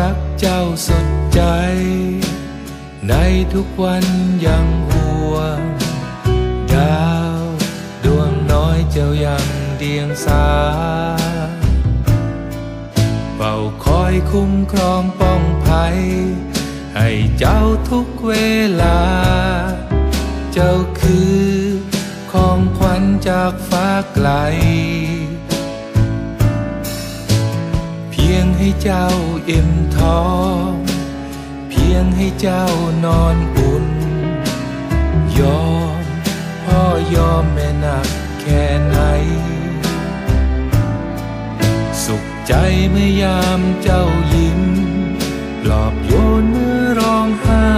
รักเจ้าสุดใจ ในทุกวันยังห่วง ดาวดวงน้อยเจ้ายังเดียงสาเฝ้าคอยคุ้มครองป้องภัย ให้เจ้าทุกเวลา เจ้าคือของขวัญจากฟ้าไกล ให้เจ้าอิ่มท้อง เพียงให้เจ้านอนอุ่น ยอมพ่อยอมแม่หนักแค่ไหน สุขใจเมื่อยามเจ้ายิ้มปลอบโยนเมื่อร้องไห้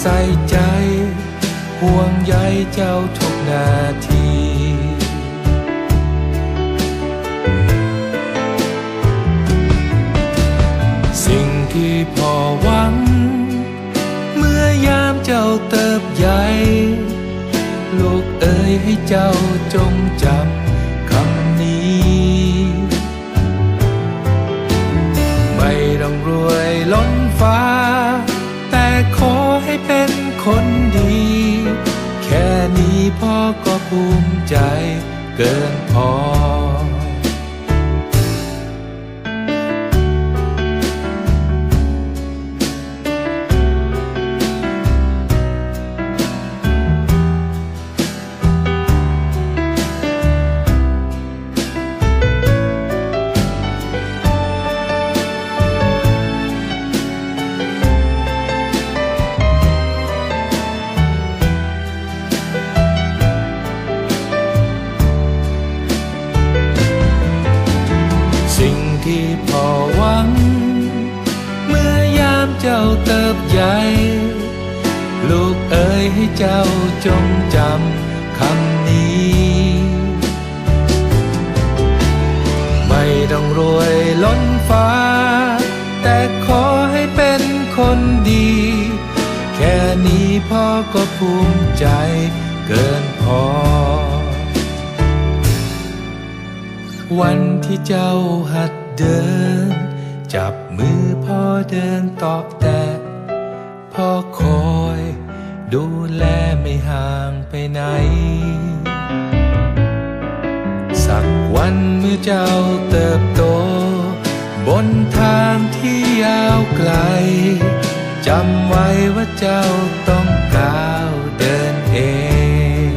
ใส่ใจห่วงใยเจ้าทุกนาที บใหญ่ลูกเอ๋ยให้เจ้าจงจำคำนี้ ไม่ต้องรวยล้นฟ้า แต่ขอให้เป็นคนดี แค่นี้พ่อก็ภูมิใจเกินพอ ที่พ่อหวัง เมื่อยามเจ้าเติบใหญ่ลูกเอ๋ยให้เจ้าจงจำคำนี้ ไม่ต้องรวยล้นฟ้า แต่ขอให้เป็นคนดี แค่นี้พ่อก็ภูมิใจเกินพอ วันที่เจ้าหัด เดิน จับมือพ่อเดินต่อแต่พ่อคอย ดูแลไม่ห่างไปไหน สักวันเมื่อเจ้าเติบโต บนทางที่ยาวไกล จำไว้ว่าเจ้าต้องก้าวเดินเอง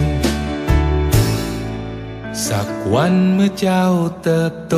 สักวันเมื่อเจ้าเติบโต